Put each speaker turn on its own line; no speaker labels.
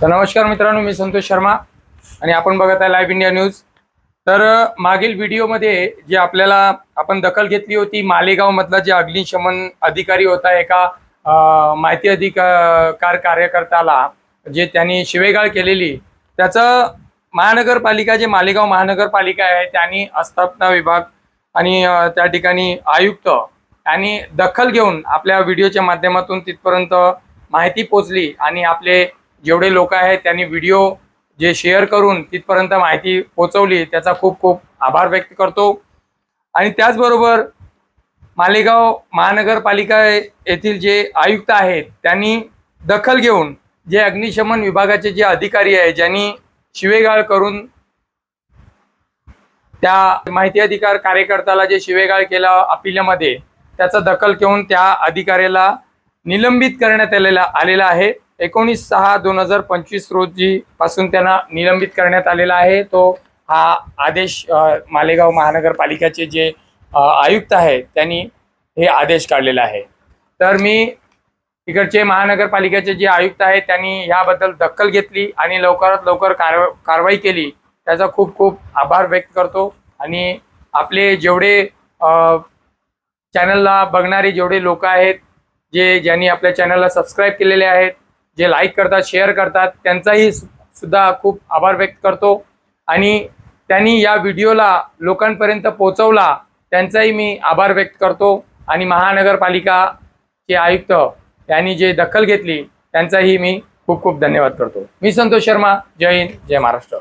तर नमस्कार मित्रांनो मी संतोष शर्मा आणि आपण बघत आहे लाईव्ह इंडिया न्यूज तर मागील व्हिडिओमध्ये जे आपल्याला आपण दखल घेतली होती मालेगावमधला जे अग्निशमन अधिकारी होता एका माहिती अधिकार कार्यकर्त्याला जे त्यांनी शिवेगाळ केलेली त्याचं महानगरपालिका जे मालेगाव महानगरपालिका आहे त्यांनी आस्थापना विभाग आणि त्या ठिकाणी आयुक्त यांनी दखल घेऊन आपल्या व्हिडिओच्या माध्यमातून तिथपर्यंत माहिती पोचली आणि आपले जेवढे लोक आहेत त्यांनी व्हिडिओ जे शेअर करून तिथपर्यंत माहिती पोचवली त्याचा खूप खूप आभार व्यक्त करतो. आणि त्याचबरोबर मालेगाव महानगरपालिका येथील जे आयुक्त आहेत त्यांनी दखल घेऊन जे अग्निशमन विभागाचे जे अधिकारी आहे ज्यांनी शिवेगाळ करून त्या माहिती अधिकार कार्यकर्त्याला जे शिवेगाळ केला अपिल्यामध्ये त्याचा दखल घेऊन त्या अधिकाऱ्याला निलंबित करण्यात आलेला आलेला आहे. एकोणीस सहा दोन हजार पंचवीस रोजी पासून त्यांना निलंबित करण्यात आलेला आहे. तो हा आदेश मालेगाव महानगरपालिकेचे जे आयुक्त आहेत त्यांनी हे आदेश काढलेला आहे. तर मी इकडचे महानगरपालिकेचे जे आयुक्त आहेत त्यांनी याबद्दल दखल घेतली आणि लवकरात लवकर कार कारवाई केली. त्याचा खूप खूप आभार व्यक्त करतो. आणि आपले जेवढे चॅनलला बघणारे जेवढे लोक आहेत जे ज्यांनी आपल्या चॅनलला सबस्क्राईब केलेले आहेत जे लाईक करतात शेअर करतात त्यांचाही सुद्धा खूप आभार व्यक्त करतो. आणि त्यांनी या व्हिडिओला लोकांपर्यंत पोहोचवला त्यांचाही मी आभार व्यक्त करतो. आणि महानगरपालिकाचे आयुक्त यांनी जे दखल घेतली त्यांचाही मी खूप खूप धन्यवाद करतो. मी संतोष शर्मा जय हिंद जय महाराष्ट्र.